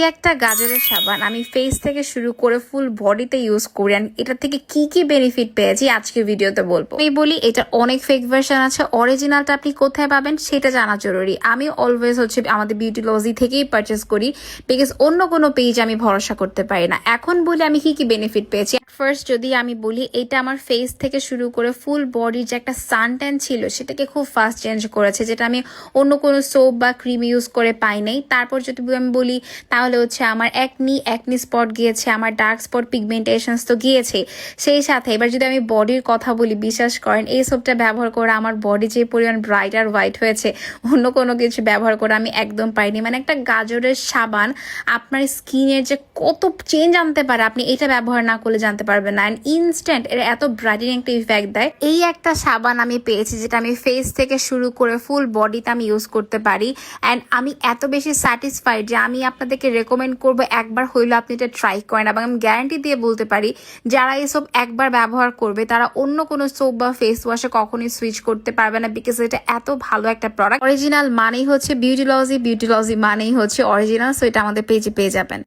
এই একটা গাজরের সাবান আমি ফেস থেকে শুরু করে ফুল বডিতে ইউজ করি and এটা থেকে কি কি বেনিফিট পেয়েছি আজকে ভিডিওতে বলব। আমি বলি, এটা অনেক ফেক ভার্সন আছে অরিজিনালটা আপনি কোথায় পাবেন সেটা জানা জরুরি। আমি অলওয়েজ হচ্ছে আমাদের বিউটি লজি থেকেই পারচেস করি বিকজ অন্য কোনো পেজ আমি ভরসা করতে পারি না। এখন বলি, আমি কি কি বেনিফিট পেয়েছি? ফার্স্ট যদি আমি বলি, এটা আমার ফেস থেকে শুরু করে ফুল বডির যে একটা সানট্যান ছিল, সেটাকে খুব ফাস্ট চেঞ্জ করেছে, যেটা আমি অন্য কোনো সোপ বা ক্রিম ইউজ করে পাই নাই। তারপর যদি আমি বলি, তাহলে হচ্ছে আমার একনি একনি স্পট গিয়েছে, আমার ডার্ক স্পট পিগমেন্টেশনস তো গিয়েছে। সেই সাথে এবার যদি আমি বডির কথা বলি, বিশ্বাস করেন, এই সোপটা ব্যবহার করে আমার বডি যে পরিমাণ ব্রাইট আর হোয়াইট হয়েছে, অন্য কোনো কিছু ব্যবহার করে আমি একদম পাইনি মানে একটা গাজরের সাবান, আপনার স্কিনের যে কত চেঞ্জ আনতে পারে, আপনি এটা ব্যবহার না করলে জানতে পারবেন না। অ্যান্ড ইনস্ট্যান্ট এর এত ব্রাইটিং একটা ইফেক্ট দেয়। এই একটা সাবান আমি পেয়েছি, যেটা আমি ফেস থেকে শুরু করে ফুল বডিতে আমি ইউজ করতে পারি। অ্যান্ড আমি এত বেশি স্যাটিসফাইড যে আমি আপনাদেরকে রেকমেন্ড করব, একবার হইলে আপনি এটা ট্রাই করেন এবং আমি গ্যারান্টি দিয়ে বলতে পারি, যারা এসব একবার ব্যবহার করবে, তারা অন্য কোনো সোপ বা ফেস ওয়াশে কখনোই সুইচ করতে পারবে না বিকজ এটা এত ভালো একটা প্রোডাক্ট অরিজিনাল মানেই হচ্ছে বিউটিলজি বিউটিলজি বিউটি লজি মানেই হচ্ছে অরিজিনাল সো এটা আমাদের পেজে পেয়ে যাবেন।